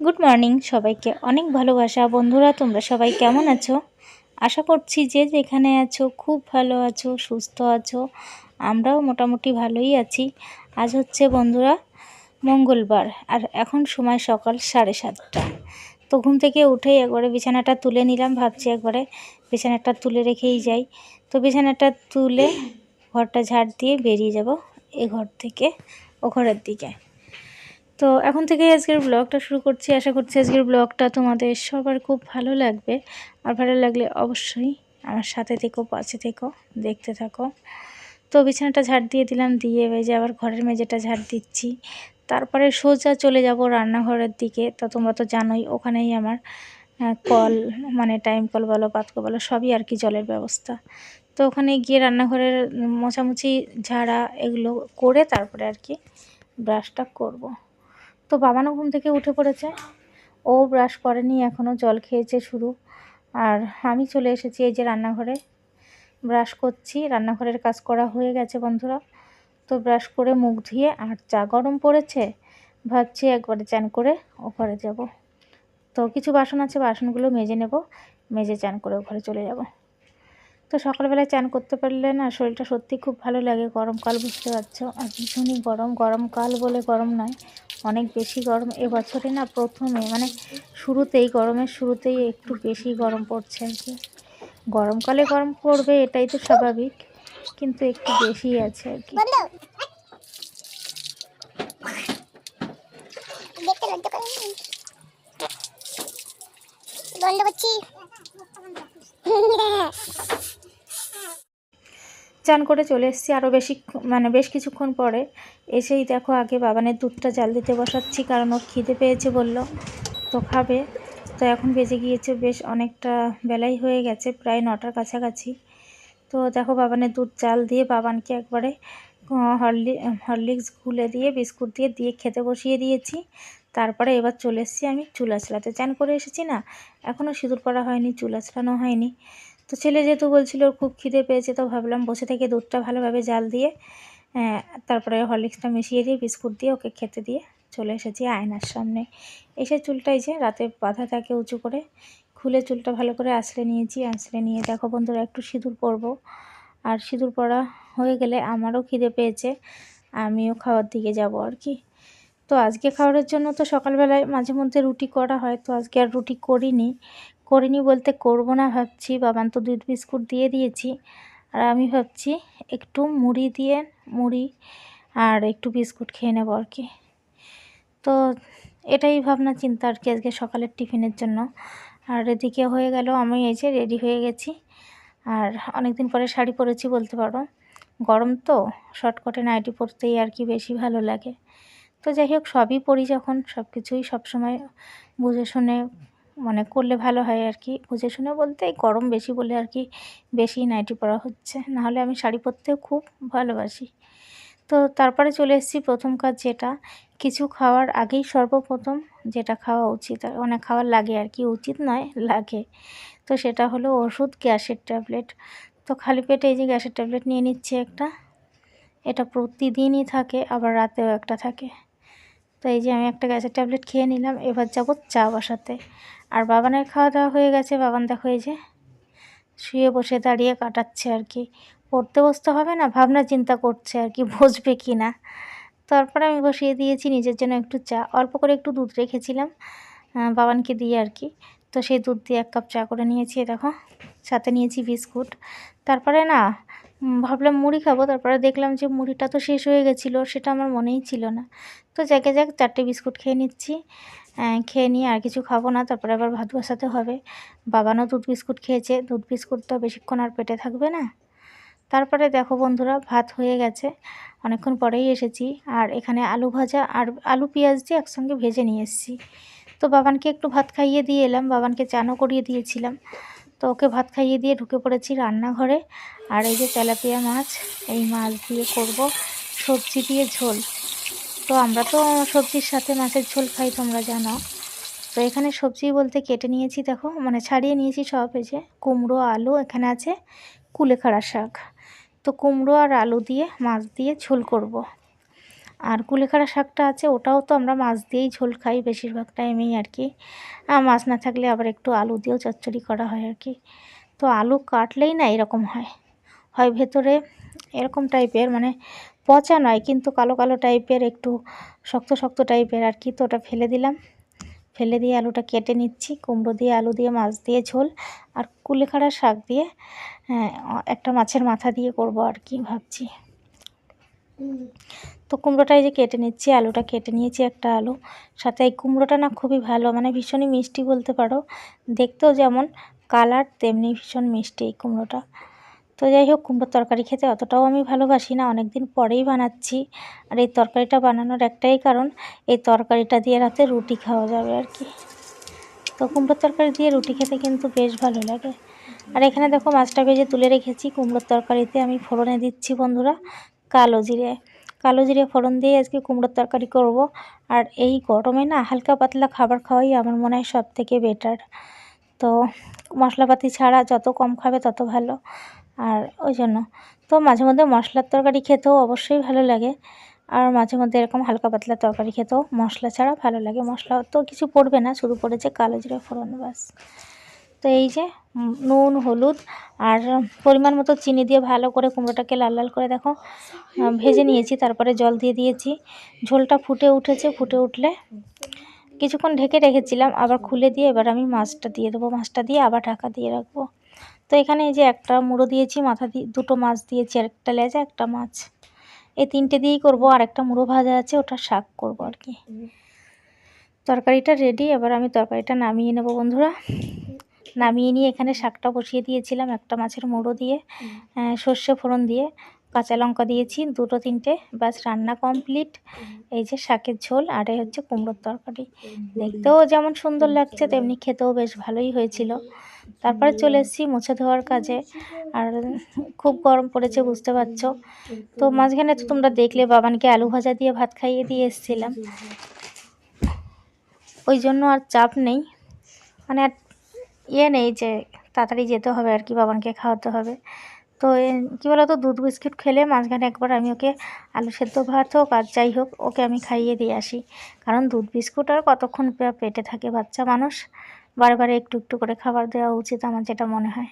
Good morning, সবাইকে অনেক ভালোবাসা। বন্ধুরা, তোমরা সবাই কেমন আছো? আশা করছি যে যেখানে আছো, খুব ভালো আছো, সুস্থ আছো, আমরাও মোটামুটি ভালোই আছি। আজ হচ্ছে বন্ধুরা, মঙ্গলবার, আর এখন সময় সকাল সাড়ে সাতটা। তো ঘুম থেকে উঠেই একবারে বিছানাটা তুলে নিলাম, ভাবছি একবারে বিছানাটা তুলে রেখেই যাই। তো বিছানাটা তুলে ঘরটা ঝাড় দিয়ে বেরিয়ে যাব এ ঘর থেকে, ও ঘরের দিকে। তো এখন থেকে আজকের ব্লগটা শুরু করছি। আশা করছি আজকের ব্লগটা তোমাদের সবার খুব ভালো লাগবে। আর ভালো লাগলে অবশ্যই আমার সাথে থেকো, পাশে থেকো, দেখতে থাকো। তো বিছানাটা ঝাড় দিয়ে দিলাম, দিয়ে যে আবার ঘরের মেঝেটা ঝাড় দিচ্ছি। তারপরে সোজা চলে যাব রান্নাঘরের দিকে। তো তোমরা তো জানোই, ওখানেই আমার কল মানে টাইম কল বলো পাতকো বলো, সবই আর কি জলের ব্যবস্থা। তো ওখানে গিয়ে রান্নাঘরের মোছামুছি, ঝাড়া এগুলো করে তারপরে আর কি ব্রাশটা করব। তো বাবানও ঘুম থেকে উঠে পড়েছে। ও ব্রাশ করেনি এখনও জল খেয়েছে শুরু। আর আমি চলে এসেছি এই যে রান্নাঘরে। ব্রাশ করছি, রান্নাঘরের কাজ করা হয়ে গেছে বন্ধুরা। তো ব্রাশ করে মুখ ধুয়ে, আর চা গরম পড়েছে, ভাবছি একবারে চান করে ও ঘরে যাব। তো কিছু বাসন আছে, বাসনগুলো মেজে নেব, মেজে চান করে ও ঘরে চলে যাব। তো সকালবেলায় চান করতে পারলে না, শরীরটা সত্যি খুব ভালো লাগে। গরমকাল, বুঝতে পারছ? আর ভীষণই গরম, গরমকাল বলে গরম নয়। অনেক বেশি গরম। এবছরে না প্রথমে মানে শুরুতেই, গরমের শুরুতেই একটু বেশি গরম পড়ছে আর কি। গরমকালে গরম পড়বে, এটাই তো স্বাভাবিক, কিন্তু একটু বেশি আছে আর কি। বন্ধ করছি। চান করে চলে এসেছি আরও বেশি মানে বেশ কিছুক্ষণ পরে। এসেই দেখো আগে বাবানের দুধটা জাল দিতে বসাচ্ছি, কারণ ও খিদে পেয়েছে বলল। তো খাবে। তো এখন বেজে গিয়েছে বেশ অনেকটা বেলাই হয়ে গেছে, প্রায় নটার কাছাকাছি। তো দেখো বাবানের দুধ জাল দিয়ে বাবানকে একবারে হরলি, হরলিক্স গুলে দিয়ে, বিস্কুট দিয়ে দিয়ে খেতে বসিয়ে দিয়েছি। তারপরে এবার চলে এসেছি আমি চুলা চালাতে। চান করে এসেছি না? এখনও সিঁদুর করা হয়নি, চুলা চালানো হয়নি। তো ছেলে যেহেতু বলছিল খুব খিদে পেয়েছে, তো ভাবলাম বসে থেকে দুধটা ভালোভাবে জাল দিয়ে তারপরে হরলিক্সটা মিশিয়ে দিয়ে, বিস্কুট দিয়ে ওকে খেতে দিয়ে চলে এসেছি আয়নার সামনে। এসে চুলটাই যে রাতে বাঁধা থাকে উঁচু করে, খুলে চুলটা ভালো করে আসলে নিয়েছি আসলে নিয়ে দেখো বন্ধুরা একটু সিঁদুর পরবো। আর সিঁদুর পরা হয়ে গেলে আমারও খিদে পেয়েছে, আমিও খাওয়ার দিকে যাব আর কি। তো আজকে খাওয়ার জন্য তো সকালবেলায় মাঝে মধ্যে রুটি করা হয়, তো আজকে আর রুটি করিনি। করিনি বলতে করব না ভাবছি, বাবান তো দুধ বিস্কুট দিয়ে দিয়েছি। আর আমি ভাবছি একটু মুড়ি দিয়ে, মুড়ি আর একটু বিস্কুট খেয়ে নেব আর কি। তো এটাই ভাবনা চিন্তা আর কি আজকে সকালের টিফিনের জন্য। আর এদিকে হয়ে গেল, আমি এই যে রেডি হয়ে গেছি। আর অনেক দিন পরে শাড়ি পরেছি বলতে পারো। গরম তো, শর্টকটে নাইটি পরতেই আর কি বেশি ভালো লাগে। তো যাই হোক, সবই পরি যখন সব কিছুই সবসময় বুঝে শুনে মানে করলে ভালো হয় আর কি। বুঝে শুনে বলতে এই গরম বেশি বলে আর কি, বেশি নাইটি পরা হচ্ছে। নাহলে আমি শাড়ি পরতেও খুব ভালোবাসি। তো তারপরে চলে এসেছি প্রথম কাজ যেটা, কিছু খাওয়ার আগেই সর্বপ্রথম যেটা খাওয়া উচিত। মানে খাওয়ার লাগে আর কি, উচিত নয়, লাগে। তো সেটা হলো ওষুধ, গ্যাসের ট্যাবলেট। তো খালি পেটে এই যে গ্যাসের ট্যাবলেট নিয়ে নিচ্ছে একটা, এটা প্রতিদিনই থাকে, আবার রাতেও একটা থাকে। তো এই যে আমি একটা গ্যাসের ট্যাবলেট খেয়ে নিলাম, এবার যাব চা বসাতে। আর বাবানের খাওয়া দাওয়া হয়ে গেছে, বাবান দেখো এই যে শুয়ে বসে দাঁড়িয়ে কাটাচ্ছে আর কি। পড়তে বসতে হবে না, ভাবনা চিন্তা করছে আর কি, বসবে কি না। তারপরে আমি বসিয়ে দিয়েছি নিজের জন্য একটু চা, অল্প করে একটু দুধ রেখেছিলাম বাবানকে দিয়ে আর কি। তো সেই দুধ দিয়ে এক কাপ চা করে নিয়েছি দেখো, সাথে নিয়েছি বিস্কুট। তারপরে না ভাবলাম মুড়ি খাব, তারপরে দেখলাম যে মুড়িটা তো শেষ হয়ে গেছিল, সেটা আমার মনেই ছিল না। তো যাকে, যাক চারটে বিস্কুট খেয়ে নিচ্ছি। খেয়ে নিয়ে আর কিছু খাব না, তারপরে আবার ভাত বসাতে হবে। বাবানও দুধ বিস্কুট খেয়েছে, দুধ বিস্কুট তো বেশিক্ষণ আর পেটে থাকবে না। তারপরে দেখো বন্ধুরা, ভাত হয়ে গেছে, অনেকক্ষণ পরেই এসেছি। আর এখানে আলু ভাজা আর আলু পেঁয়াজ দিয়ে একসঙ্গে ভেজে নিয়ে এসেছি। তো বাবানকে একটু ভাত খাইয়ে দিয়ে এলাম, বাবানকে চানও করিয়ে দিয়েছিলাম। তো ওকে ভাত খাইয়ে দিয়ে ঢুকে পড়েছি রান্নাঘরে। আর এই যে তেলাপিয়া মাছ, এই মাছ দিয়ে করব সবজি দিয়ে ঝোল। তো আমরা তো সবজির সাথে মাছের ঝোল খাই, তোমরা জানো। তো এখানে সবজি বলতে কেটে নিয়েছি, দেখো। মানে ছাড়িয়ে নিয়েছি সব, এই যে কুমড়ো, আলু, এখানে আছে কুলেখাড়া শাক। তো কুমড়ো আর আলু দিয়ে, মাছ দিয়ে ঝোল করব। আর কুলেখাড়া শাকটা আছে ওটাও তো আমরা মাছ দিয়েই ঝোল খাই বেশিরভাগ টাইমেই আর কি। মাছ না থাকলে আবার একটু আলু দিয়েও চচ্চড়ি করা হয় আর কি। তো আলু কাটলেই না এরকম হয়। হয় ভেতরে এরকম টাইপের মানে পচা নয় কিন্তু কালো কালো টাইপের একটু শক্ত শক্ত টাইপের আর কি। তো ওটা ফেলে দিলাম। ফেলে দিয়ে আলুটা কেটে নিচ্ছি। কুমড়ো দিয়ে আলু দিয়ে মাছ দিয়ে ঝোল। আর কুলেখাড়া শাক দিয়ে হ্যাঁ, একটা মাছের মাথা দিয়ে করব আর কি ভাবছি। তো কুমড়োটাই যে কেটে নিচ্ছি, আলুটা কেটে নিয়েছি একটা আলু। সাথে এই কুমড়োটা না খুবই ভালো মানে ভীষণই মিষ্টি বলতে পারো। দেখতেও যেমন কালার, তেমনি ভীষণ মিষ্টি এই কুমড়োটা। তো যাই হোক, কুমড়োর তরকারি খেতে অতটাও আমি ভালোবাসি না অনেক দিন পরেই বানাচ্ছি। আর এই তরকারিটা বানানোর একটাই কারণ, এই তরকারিটা দিয়ে রাতে রুটি খাওয়া যাবে আর কি। তো কুমড়োর তরকারি দিয়ে রুটি খেতে কিন্তু বেশ ভালো লাগে। আর এখানে দেখো মাছটা ভেজে তুলে রেখেছি, কুমড়োর তরকারিতে আমি ফোড়নে দিচ্ছি বন্ধুরা, কালো জিরে। কালো জিরে ফোড়ন দিয়ে আজকে কুমড়োর তরকারি করব। আর এই গরমে না হালকা পাতলা খাবার খাওয়াই আমার মনে হয় সব থেকে বেটার তো মশলাপাতি ছাড়া যত কম খাবে তত ভালো। আর ওই জন্য। তো মাঝে মধ্যে মশলার তরকারি খেতেও অবশ্যই ভালো লাগে। আর মাঝে মধ্যে এরকম হালকা পাতলা তরকারি খেতেও মশলা ছাড়া ভালো লাগে। মশলা তো কিছু পড়বে না, শুধু পড়েছে কালো জিরে ফোড়ন বাস তো এই যে নুন হলুদ আর পরিমাণ মতো চিনি দিয়ে ভালো করে কুমড়োটাকে লাল লাল করে দেখো ভেজে নিয়েছি তারপরে জল দিয়ে দিয়েছি। ঝোলটা ফুটে উঠেছে ফুটে উঠলে কিছুক্ষণ ঢেকে রেখেছিলাম আবার খুলে দিয়ে এবার আমি মাছটা দিয়ে দেবো মাছটা দিয়ে আবার ঢাকা দিয়ে রাখব। তো এখানে এই যে একটা মুড়ো দিয়েছি মাথা দিয়ে দুটো মাছ দিয়েছি আর একটা লেজা একটা মাছ। এই তিনটে দিয়েই করব আর একটা মুড়ো ভাজা আছে ওটা শাক করব আর কি। তরকারিটা রেডি এবার আমি তরকারিটা নামিয়ে নেব বন্ধুরা। নামিয়ে নিয়ে এখানে শাকটা বসিয়ে দিয়েছিলাম একটা মাছের মুড়ো দিয়ে সর্ষে ফোড়ন দিয়ে কাঁচা লঙ্কা দিয়েছি দুটো তিনটে ব্যাস রান্না কমপ্লিট। এই যে শাকের ঝোল আর এই হচ্ছে কুমড়োর তরকারি। দেখতেও যেমন সুন্দর লাগছে তেমনি খেতেও বেশ ভালোই হয়েছিল। তারপরে চলে এসেছি মুছে ধোয়ার কাজে। আর খুব গরম পড়েছে বুঝতে পারছ? তো মাঝখানে তো তোমরা দেখলে বাবানকে আলু ভাজা দিয়ে ভাত খাইয়ে দিয়ে এসেছিলাম। ওই জন্য আর চাপ নেই। মানে আর ইয়ে নেই যে তাড়াতাড়ি যেতে হবে আর কি, বাবানকে খাওয়াতে হবে। তো কী বলতো, দুধ বিস্কিট খেলে মাঝখানে একবার আমি ওকে আলু সেদ্ধ ভাত হোক আর যাই হোক, ওকে আমি খাইয়ে দিয়ে আসি। কারণ দুধ বিস্কুট আর কতক্ষণ পেটে থাকে বাচ্চা মানুষ বারবার একটু একটু করে খাবার দেওয়া উচিত আমার যেটা মনে হয়।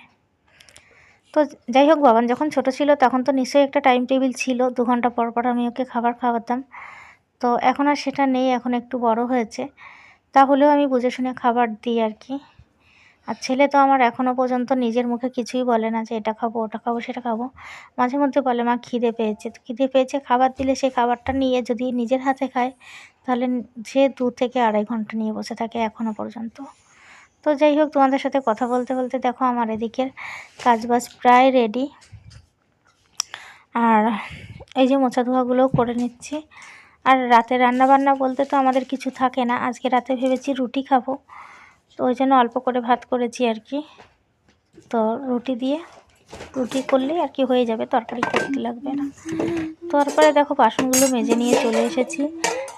তো যাই হোক, বাবান যখন ছোট ছিল তখন তো নিশ্চয়ই একটা টাইম টেবিল ছিল, দু ঘণ্টা পর পর আমি ওকে খাবার খাওয়াতাম। তো এখন আর সেটা নেই, এখন একটু বড় হয়েছে। তাহলেও আমি বুঝে শুনে খাবার দিই আর কি। আর ছেলে তো আমার এখনও পর্যন্ত নিজের মুখে কিছুই বলে না যে এটা খাব, ওটা খাব, সেটা খাব। মাঝে মধ্যে বলে, মা, খিদে পেয়েছে। তো খিদে পেয়েছে, খাবার দিলে সেই খাবারটা নিয়ে যদি নিজের হাতে খায়, তাহলে সে দু থেকে আড়াই ঘণ্টা নিয়ে বসে থাকে এখনও পর্যন্ত। তো যাই হোক, তোমাদের সাথে কথা বলতে বলতে দেখো আমার এদিকের কাজবাজ প্রায় রেডি আর এই যে মোছা ধোয়াগুলোও করে নিচ্ছি। আর রাতে রান্না বান্না বলতে তো আমাদের কিছু থাকে না। আজকে রাতে ভেবেছি রুটি খাব। তো ওই জন্য অল্প করে ভাত করেছি আর কি। তো রুটি দিয়ে, রুটি করলেই আর কি হয়ে যাবে, তরকারি করতে লাগবে না। তারপরে দেখো বাসনগুলো মেজে নিয়ে চলে এসেছি।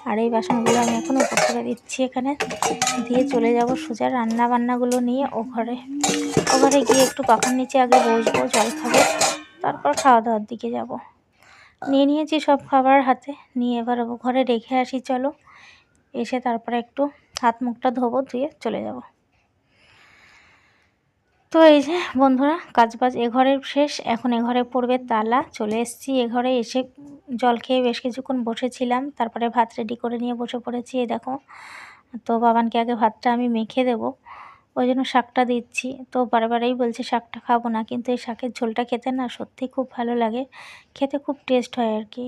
আর এই বাসনগুলো আমি এখন উপর করে দিচ্ছি এখানে। দিয়ে চলে যাব সোজা রান্না বান্নাগুলো নিয়ে ও ঘরে ও ঘরে গিয়ে একটু পাখার নিচে আগে বসবো, জল খাব, তারপর খাওয়া দাওয়ার দিকে যাব। নিয়ে নিয়েছি সব খাবার হাতে। নিয়ে এবার ও ঘরে রেখে আসি, চলো। এসে তারপরে একটু হাত মুখটা ধোবো, ধুয়ে চলে যাব। তো এই যে বন্ধুরা, কাজবাজ এ ঘরের শেষ। এখন এ ঘরে পড়বে তালা। চলে এসেছি এ ঘরে এসে জল খেয়ে বেশ কিছুক্ষণ বসেছিলাম। তারপরে ভাত রেডি করে নিয়ে বসে পড়েছি। এই দেখো, তো বাবানকে আগে ভাতটা আমি মেখে দেব। ওই জন্য শাকটা দিচ্ছি। তো বারে বারেই বলছে, শাকটা খাব না। কিন্তু এই শাকের ঝোলটা খেতে না সত্যি খুব ভালো লাগে। খেতে খুব টেস্ট হয় আর কি।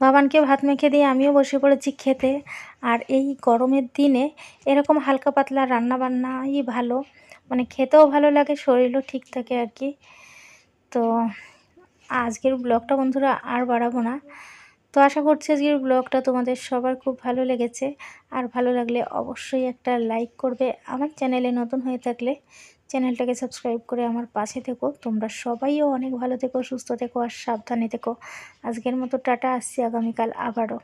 বাবানকে ভাত মেখে দিয়ে আমিও বসে পড়েছি খেতে। আর এই গরমের দিনে এরকম হালকা পাতলা রান্না বান্নাই ভালো। মানে খেতেও ভালো লাগে, শরীরও ঠিক থাকে আর কি। তো আজকের ব্লগটা বন্ধুরা আর বাড়াবো না। তো আশা করছি আজকের ব্লগটা তোমাদের সবার খুব ভালো লেগেছে। আর ভালো লাগলে অবশ্যই একটা লাইক করবে আমার চ্যানেলে নতুন হয়ে থাকলে। চ্যানেলটাকে সাবস্ক্রাইব করে আমার পাশে থেকো। তোমরা সবাইও অনেক ভালো থেকো, সুস্থ থেকো আর সাবধানে থেকো। আজকের মতো টাটা, আসছি আগামীকাল আবারও।